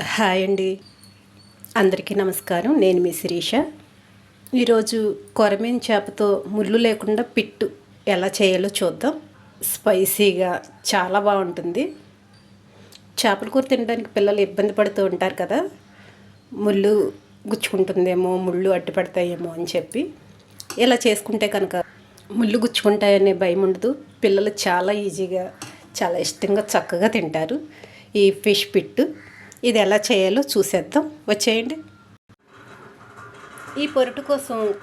Hi అండి. అందరికీ నమస్కారం. నేను మీ శిరీష. ఈరోజు కొరమీన్ చేపతో ముళ్ళు లేకుండా పిట్టు ఎలా చేయాలో చూద్దాం. స్పైసీగా చాలా బాగుంటుంది. చేపల కూర తినడానికి పిల్లలు ఇబ్బంది పడుతూ ఉంటారు కదా. ముళ్ళు గుచ్చుకుంటుందేమో ముళ్ళు అడ్డుపడతాయేమో అని చెప్పి. ఇలా చేసుకుంటే కనుక ముళ్ళు గుచ్చుకుంటాయనే భయం ఉండదు. పిల్లలు చాలా ఈజీగా చాలా ఇష్టంగా చక్కగా తింటారు. ఈ ఫిష్ పిట్టు ఇది ఎలా చేయాలో చూసేద్దాం. వచ్చేయండి. ఈ పొరుటు కోసం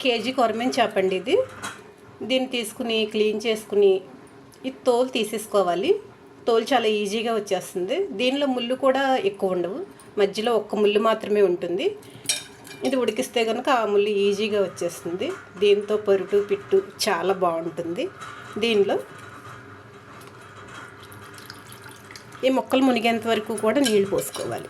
కేజీ కొరమేం చేపండి ఇది. దీన్ని తీసుకుని క్లీన్ చేసుకుని ఈ తోలు తీసేసుకోవాలి. తోలు చాలా ఈజీగా వచ్చేస్తుంది. దీనిలో ముళ్ళు కూడా ఎక్కువ ఉండవు. మధ్యలో ఒక్క ముళ్ళు మాత్రమే ఉంటుంది. ఇది ఉడికిస్తే కనుక ఆ ముళ్ళు ఈజీగా వచ్చేస్తుంది. దీంతో పొరుటు పిట్టు చాలా బాగుంటుంది. దీనిలో ఈ మొక్కలు మునిగేంత వరకు కూడా నీళ్ళు పోసుకోవాలి.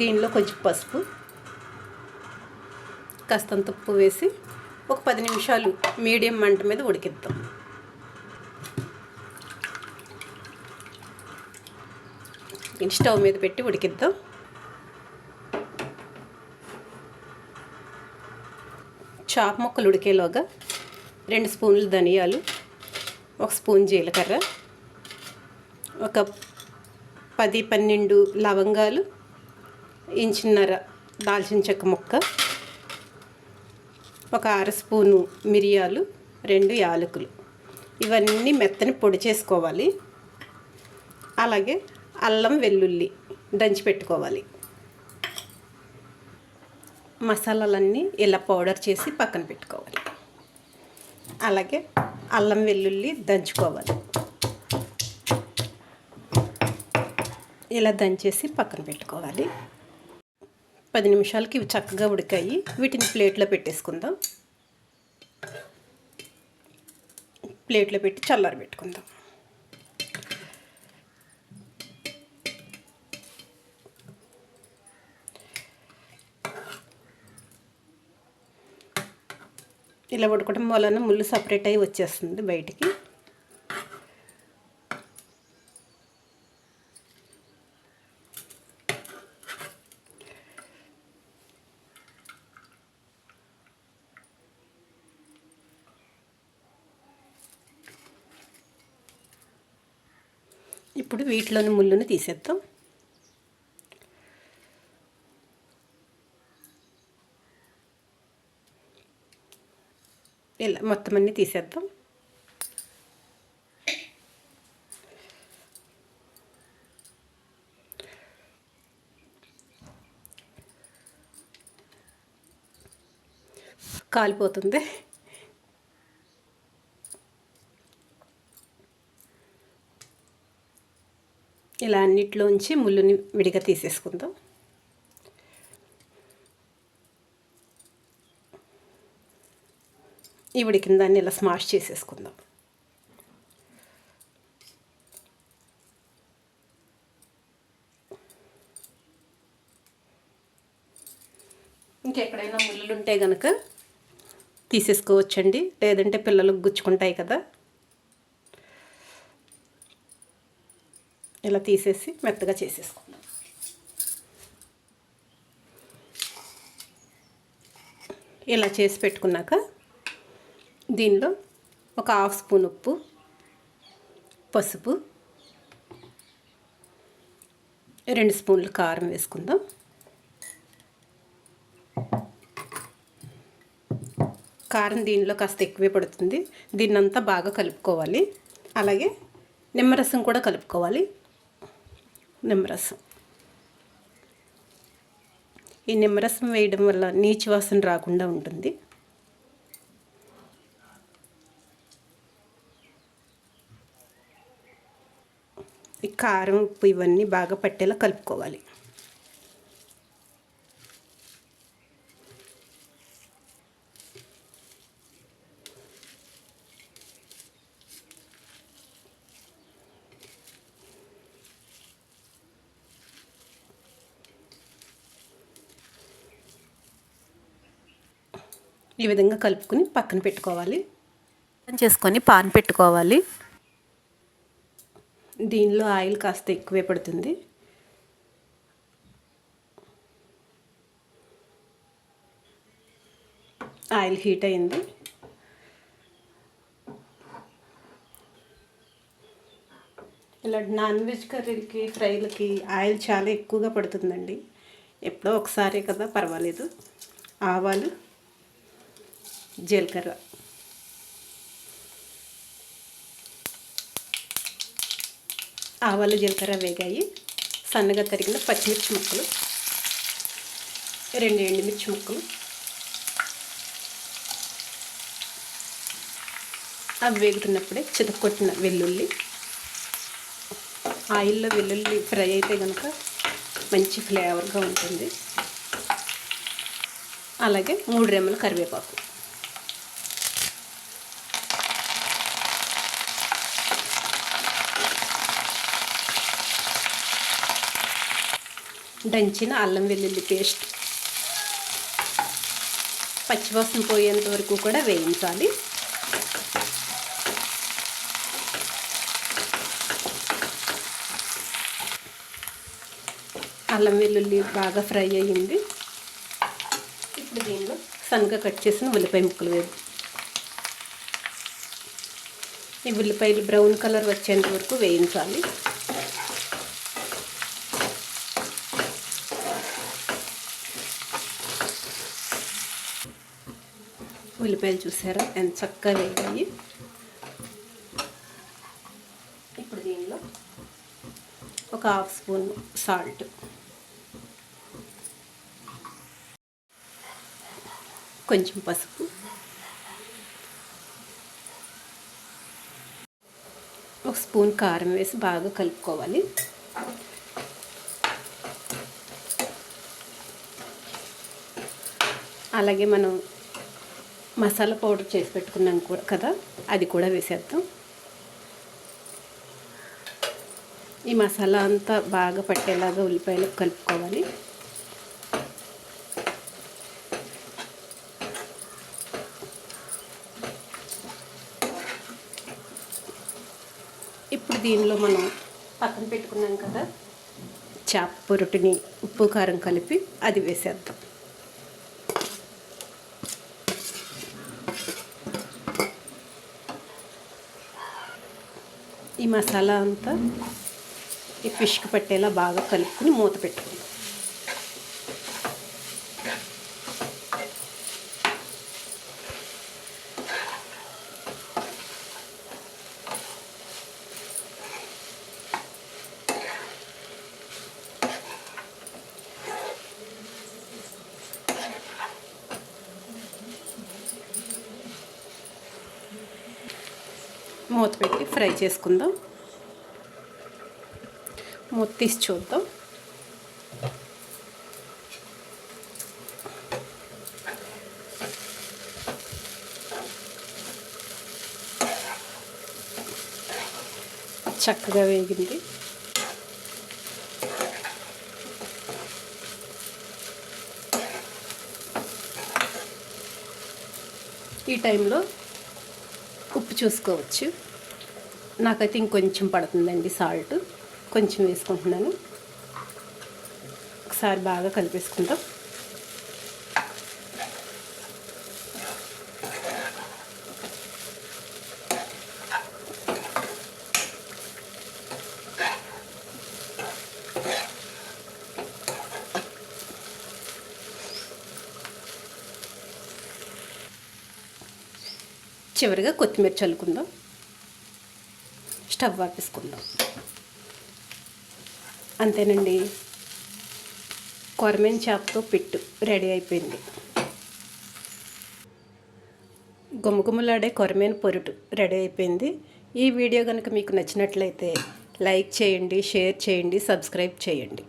దీనిలో కొంచెం పసుపు కాస్తంత ఉప్పు వేసి ఒక పది నిమిషాలు మీడియం మంట మీద ఉడికిద్దాం. దీన్ని స్టవ్ మీద పెట్టి ఉడికిద్దాం. చాప్ ముక్కలు ఉడికేలోగా రెండు స్పూన్లు ధనియాలు ఒక స్పూన్ జీలకర్ర ఒక పది పన్నెండు లవంగాలు ఇంచున్నర దాల్చిన చెక్క ముక్క ఒక అర స్పూను మిరియాలు రెండు యాలకులు. ఇవన్నీ మెత్తని పొడి చేసుకోవాలి. అలాగే అల్లం వెల్లుల్లి దంచి పెట్టుకోవాలి. మసాలాలన్నీ ఇలా పౌడర్ చేసి పక్కన పెట్టుకోవాలి. అలాగే అల్లం వెల్లుల్లి దంచుకోవాలి. ఇలా దంచేసి పక్కన పెట్టుకోవాలి. పది నిమిషాలకి ఇవి చక్కగా ఉడికాయి. వీటిని ప్లేట్లో పెట్టేసుకుందాం. ప్లేట్లో పెట్టి చల్లారి పెట్టుకుందాం ఇలా ఉడకడం వలన ముళ్ళు సపరేట్ అయి వచ్చేస్తుంది బయటికి. ఇప్పుడు వీటిలోని ముళ్ళుని తీసేద్దాం. ఇలా మొత్తం అన్నీ తీసేద్దాం. కాలిపోతుంది. ఇలా అన్నిట్లోంచి ముళ్ళుని విడిగా తీసేసుకుందాం. ఇవిడి కింద దాన్ని ఇలా స్మాష్ చేసేసుకుందాం. ఇంకెక్కడైనా ముళ్ళు ఉంటే కనుక తీసేసుకోవచ్చండి. లేదంటే పిల్లలకు గుచ్చుకుంటాయి కదా. ఇలా తీసేసి మెత్తగా చేసేసుకుందాం. ఇలా చేసి పెట్టుకున్నాక దీనిలో ఒక హాఫ్ స్పూన్ ఉప్పు పసుపు రెండు స్పూన్లు కారం వేసుకుందాం. కారం దీనిలో కాస్త ఎక్కువే పడుతుంది. దీన్నంతా బాగా కలుపుకోవాలి. అలాగే నిమ్మరసం కూడా కలుపుకోవాలి. నిమ్మరసం. ఈ నిమ్మరసం వేయడం వల్ల నీచు వాసన రాకుండా ఉంటుంది. ఈ కారం ఉప్పు ఇవన్నీ బాగా పట్టేలా కలుపుకోవాలి. ఈ విధంగా కలుపుకుని పక్కన పెట్టుకోవాలి. చేసుకొని పాన్ పెట్టుకోవాలి. దీనిలో ఆయిల్ కాస్త ఎక్కువే పడుతుంది. ఆయిల్ హీట్ అయింది. ఇలా నాన్ వెజ్ కర్రీలకి ఫ్రైలకి ఆయిల్ చాలా ఎక్కువగా పడుతుందండి. ఎప్పుడో ఒకసారి కదా పర్వాలేదు. ఆవాలు జీలకర్ర. ఆవాలు జీలకర్ర వేగాయి. సన్నగా తరిగిన పచ్చిమిర్చి ముక్కలు. రెండు ఎండుమిర్చి ముక్కలు. అవి వేగుతున్నప్పుడే చితకొట్టిన వెల్లుల్లి. ఆయిల్లో వెల్లుల్లి ఫ్రై అయితే కనుక మంచి ఫ్లేవర్గా ఉంటుంది. అలాగే మూడు రెమ్మల కరివేపాకు. దంచిన అల్లం వెల్లుల్లి పేస్ట్. పచ్చివాసన పోయేంత వరకు కూడా వేయించాలి. అల్లం వెల్లుల్లి బాగా ఫ్రై అయ్యింది. ఇప్పుడు దీనిలో సన్నగా కట్ చేసిన ఉల్లిపాయ ముక్కలు వేదు ఈ ఉల్లిపాయలు బ్రౌన్ కలర్ వచ్చేంత వరకు వేయించాలి. ఉల్లిపాయలు చూసారా? ఎంత చక్కగా వేయాలి ఇప్పుడు దీనిలో ఒక హాఫ్ స్పూన్ సాల్ట్. కొంచెం పసుపు. ఒక స్పూన్ కారం వేసి బాగా కలుపుకోవాలి. అలాగే మనం మసాలా పౌడర్ చేసి పెట్టుకున్నాం కూడా కదా? అది కూడా వేసేద్దాం. ఈ మసాలా అంతా బాగా పట్టేలాగా ఉల్లిపాయలు కలుపుకోవాలి. ఇప్పుడు దీనిలో మనం పక్కన పెట్టుకున్నాం కదా? చేప రొట్టిని ఉప్పు కారం కలిపి అది వేసేద్దాం. ఈ మసాలా అంతా ఈ ఫిష్కి పట్టేలా బాగా కలుపుకుని మూత పెట్టుకుందాం మూత పెట్టి ఫ్రై చేసుకుందాం. మూత తీసి చూద్దాం. చక్కగా వేగింది. ఈ టైంలో ఉప్పు చూసుకోవచ్చు. నాకైతే ఇంకొంచెం పడుతుందండి సాల్ట్. కొంచెం వేసుకుంటున్నాను. ఒకసారి బాగా కలిపేసుకుందాం చివరిగా కొత్తిమీర చల్లుకుందాం. స్టవ్ ఆపేసుకుందాం. అంతేనండి. కొరమేన్ చేపతో పిట్టు రెడీ అయిపోయింది. గుమగుమలాడే కొరమేన్ పొరుటు రెడీ అయిపోయింది. ఈ వీడియో కనుక మీకు నచ్చినట్లయితే లైక్ చేయండి షేర్ చేయండి సబ్స్క్రైబ్ చేయండి.